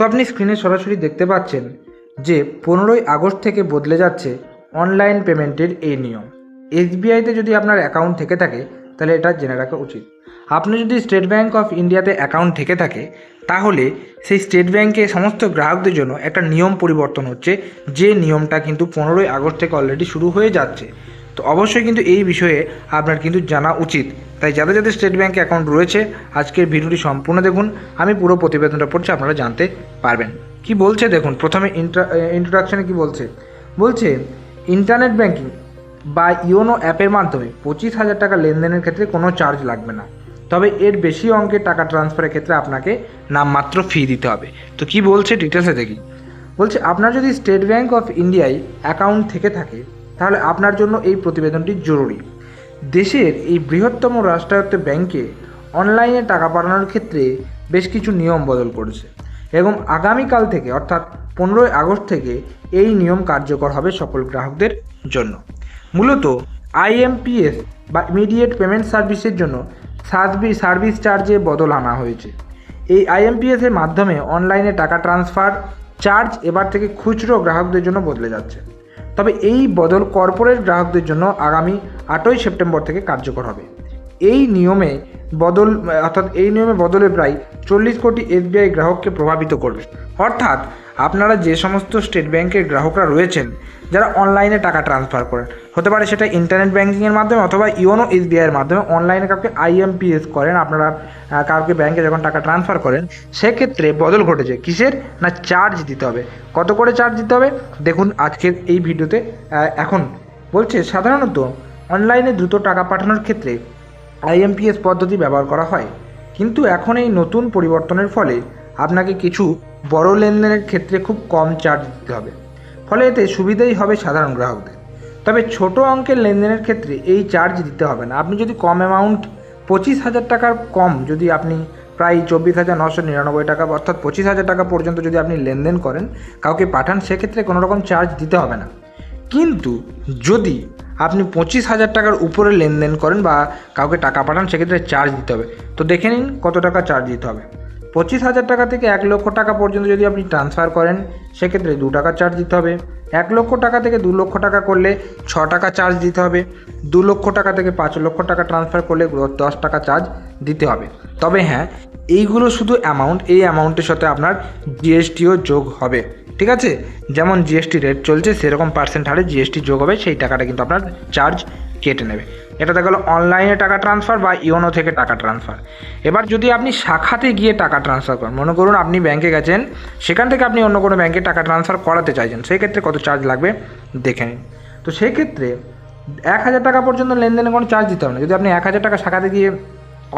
তো আপনি স্ক্রিনে সরাসরি দেখতে পাচ্ছেন যে পনেরোই আগস্ট থেকে বদলে যাচ্ছে অনলাইন পেমেন্টের এই নিয়ম। এসবিআইতে যদি আপনার অ্যাকাউন্ট থেকে থাকে, তাহলে এটা জেনে রাখা উচিত। আপনি যদি স্টেট ব্যাঙ্ক অফ ইন্ডিয়াতে অ্যাকাউন্ট থেকে থাকে, তাহলে সেই স্টেট ব্যাঙ্কে সমস্ত গ্রাহকদের জন্য একটা নিয়ম পরিবর্তন হচ্ছে। যে নিয়মটা কিন্তু পনেরোই আগস্ট থেকে অলরেডি শুরু হয়ে যাচ্ছে। তো অবশ্যই কিন্তু এই বিষয়ে আপনার কিন্তু জানা উচিত। তাই যাদের যাদের স্টেট ব্যাঙ্কে অ্যাকাউন্ট রয়েছে, আজকের ভিডিওটি সম্পূর্ণ দেখুন। আমি পুরো প্রতিবেদনটা পড়ছি, আপনারা জানতে পারবেন। কি বলছে দেখুন, প্রথমে ইন্ট্রোডাকশনে কি বলছে? বলছে, ইন্টারনেট ব্যাঙ্কিং বা ইওনো অ্যাপের মাধ্যমে পঁচিশ হাজার টাকা লেনদেনের ক্ষেত্রে কোনো চার্জ লাগবে না। তবে এর বেশি অঙ্কের টাকা ট্রান্সফারের ক্ষেত্রে আপনাকে নামমাত্র ফি দিতে হবে। তো কি বলছে ডিটেলসে দেখি। বলছে, আপনার যদি স্টেট ব্যাঙ্ক অফ ইন্ডিয়ায় অ্যাকাউন্ট থেকে থাকে তাহলে আপনার জন্য এই প্রতিবেদনটি জরুরি। দেশের এই বৃহত্তম রাষ্ট্রায়ত্ত ব্যাংকে অনলাইনে টাকা পাঠানোর ক্ষেত্রে বেশ কিছু নিয়ম বদল করেছে এবং আগামীকাল থেকে, অর্থাৎ পনেরোই আগস্ট থেকে এই নিয়ম কার্যকর হবে সকল গ্রাহকদের জন্য। মূলত আইএমপিএস বা ইমিডিয়েট পেমেন্ট সার্ভিসের জন্য সার্ভিস সার্ভিস চার্জে বদল আনা হয়েছে। এই আইএমপিএস এর মাধ্যমে অনলাইনে টাকা ট্রান্সফার, চার্জ এবার থেকে খুচরো গ্রাহকদের জন্য বদলে যাচ্ছে। তবে এই বদল কর্পোরেট গ্রাহকদের জন্য আগামী আটই সেপ্টেম্বর থেকে কার্যকর হবে। এই নিয়মে বদল, অর্থাৎ এই নিয়মে বদলে প্রায় চল্লিশ কোটি এসবিআই গ্রাহককে প্রভাবিত করবে। অর্থাৎ আপনারা যে সমস্ত স্টেট ব্যাংকের গ্রাহকরা রয়েছেন, যারা অনলাইনে টাকা ট্রান্সফার করেন, হতে পারে সেটা ইন্টারনেট ব্যাঙ্কিংয়ের মাধ্যমে অথবা ইওনো এসবিআইয়ের মাধ্যমে অনলাইনে কাউকে আইএমপিএস করেন, আপনারা কাউকে ব্যাংকে যখন টাকা ট্রান্সফার করেন, সেক্ষেত্রে বদল ঘটেছে। কিসের? না, চার্জ দিতে হবে। কত করে চার্জ দিতে হবে? দেখুন আজকের এই ভিডিওতে এখন বলছে, সাধারণত অনলাইনে দ্রুত টাকা পাঠানোর ক্ষেত্রে আইএমপিএস পদ্ধতি ব্যবহার করা হয়। কিন্তু এখন এই নতুন পরিবর্তনের ফলে আপনাকে কিছু বড় লেনদেনের ক্ষেত্রে খুব কম চার্জ দিতে হবে। ফলে এতে সুবিধাই হবে সাধারণ গ্রাহকদের। তবে ছোট অঙ্কের লেনদেনের ক্ষেত্রে এই চার্জ দিতে হবে না। আপনি যদি কম অ্যামাউন্ট পঁচিশ হাজার টাকার কম যদি আপনি প্রায় চব্বিশ হাজার নশো নিরানব্বই টাকা অর্থাৎ পঁচিশ হাজার টাকা পর্যন্ত যদি আপনি লেনদেন করেন, কাউকে পাঠান, সেক্ষেত্রে কোনো রকম চার্জ দিতে হবে না। কিন্তু যদি আপনি পঁচিশ হাজার টাকার উপরে লেনদেন করেন বা কাউকে টাকা পাঠান, সেক্ষেত্রে চার্জ দিতে হবে। তো দেখে নিন কত টাকা চার্জ দিতে হবে। পঁচিশ হাজার টাকা থেকে এক লক্ষ টাকা পর্যন্ত যদি আপনি ট্রান্সফার করেন সেক্ষেত্রে দু টাকা চার্জ দিতে হবে। এক লক্ষ টাকা থেকে দু লক্ষ টাকা করলে ছ টাকা চার্জ দিতে হবে। দু লক্ষ টাকা থেকে পাঁচ লক্ষ টাকা ট্রান্সফার করলে দশ টাকা চার্জ দিতে হবে। তবে হ্যাঁ এইগুলো শুধু অ্যামাউন্ট এই অ্যামাউন্টের সাথে আপনার জিএসটিও যোগ হবে। ঠিক আছে? যেমন জিএসটি রেট চলছে, সেরকম পার্সেন্ট হারে জিএসটি যোগ হবে, সেই টাকাটা কিন্তু আপনার চার্জ কেটে নেবে। এটা দেখা গেলো অনলাইনে টাকা ট্রান্সফার বা ইওনো থেকে টাকা ট্রান্সফার এবার যদি আপনি শাখাতে গিয়ে টাকা ট্রান্সফার করেন, মনে করুন আপনি ব্যাংকে গেছেন, সেখান থেকে আপনি অন্য কোনো ব্যাংকে টাকা ট্রান্সফার করাতে চাইছেন সেই ক্ষেত্রে কত চার্জ লাগবে? দেখে নিন। তো সেই ক্ষেত্রে এক হাজার টাকা পর্যন্ত লেনদেনে কোনো চার্জ দিতে হবে না। যদি আপনি এক হাজার টাকা শাখাতে গিয়ে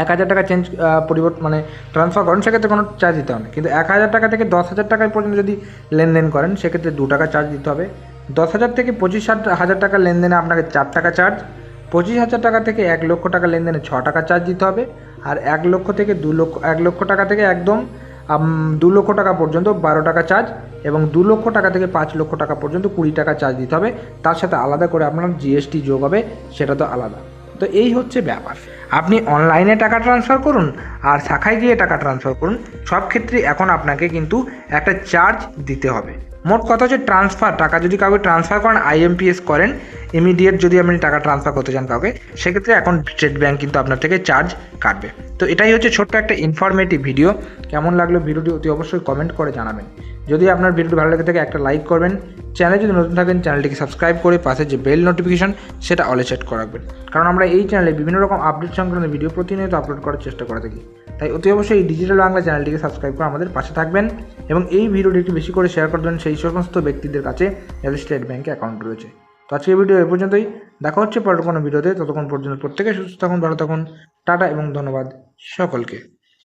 এক হাজার টাকা চেঞ্জ পরিবর্তন মানে ট্রান্সফার করেন, সেক্ষেত্রে কোনো চার্জ দিতে হবে না। কিন্তু এক হাজার টাকা থেকে দশ হাজার টাকা পর্যন্ত যদি লেনদেন করেন, সেক্ষেত্রে দু টাকা চার্জ দিতে হবে। দশ হাজার থেকে পঁচিশ হাজার টাকা লেনদেনে আপনাকে চার টাকা চার্জ পঁচিশ হাজার টাকা থেকে এক লক্ষ টাকা লেনদেনে ছ টাকা চার্জ দিতে হবে, আর এক লক্ষ থেকে দু লক্ষ, এক লক্ষ টাকা থেকে একদম দু লক্ষ টাকা পর্যন্ত বারো টাকা চার্জ এবং দু লক্ষ টাকা থেকে পাঁচ লক্ষ টাকা পর্যন্ত কুড়ি টাকা চার্জ দিতে হবে। তার সাথে আলাদা করে আপনার জিএসটি যোগ হবে, সেটা তো আলাদা। তো এই হচ্ছে ব্যাপার। আপনি অনলাইনে টাকা ট্রান্সফার করুন আর শাখায় গিয়ে টাকা ট্রান্সফার করুন। সব ক্ষেত্রে এখন আপনাকে কিন্তু একটা চার্জ দিতে হবে। মোট কথা হচ্ছে ট্রান্সফার টাকা যদি কাউকে ট্রান্সফার করেন আইএমপিএস করেন ইমিডিয়েট যদি আপনি টাকা ট্রান্সফার করতে চান কাউকে, সেক্ষেত্রে এখন স্টেট ব্যাঙ্ক কিন্তু আপনার থেকে চার্জ কাটবে। তো এটাই হচ্ছে ছোট্ট একটা ইনফরমেটিভ ভিডিও কেমন লাগল ভিডিওটি অতি অবশ্যই কমেন্ট করে জানাবেন। যদি আপনার ভিডিওটি ভালো লাগে থাকে, একটা লাইক করবেন চ্যানেলে যদি নতুন থাকেন, চ্যানেলটিকে সাবস্ক্রাইব করে পাশে যে বেল নোটিফিকেশন সেটা অলে সেট করে রাখবেন। কারণ আমরা এই চ্যানেলে বিভিন্ন রকম আপডেট সংক্রান্ত ভিডিও প্রতিনিয়ত আপলোড করার চেষ্টা করে থাকি। তাই অতি অবশ্যই এই ডিজিটাল বাংলা চ্যানেলটিকে সাবস্ক্রাইব করে আমাদের পাশে থাকবেন এবং এই ভিডিওটি একটু বেশি করে শেয়ার করবেন সেই সমস্ত ব্যক্তিদের কাছে যাদের স্টেট ব্যাঙ্কে অ্যাকাউন্ট রয়েছে। তো আজকের ভিডিও এ পর্যন্তই। দেখা হচ্ছে পরের কোনো ভিডিওতে ততক্ষণ পর্যন্ত প্রত্যেকে সুস্থ থাকুন, ভালো থাকুন। টাটা এবং ধন্যবাদ সকলকে।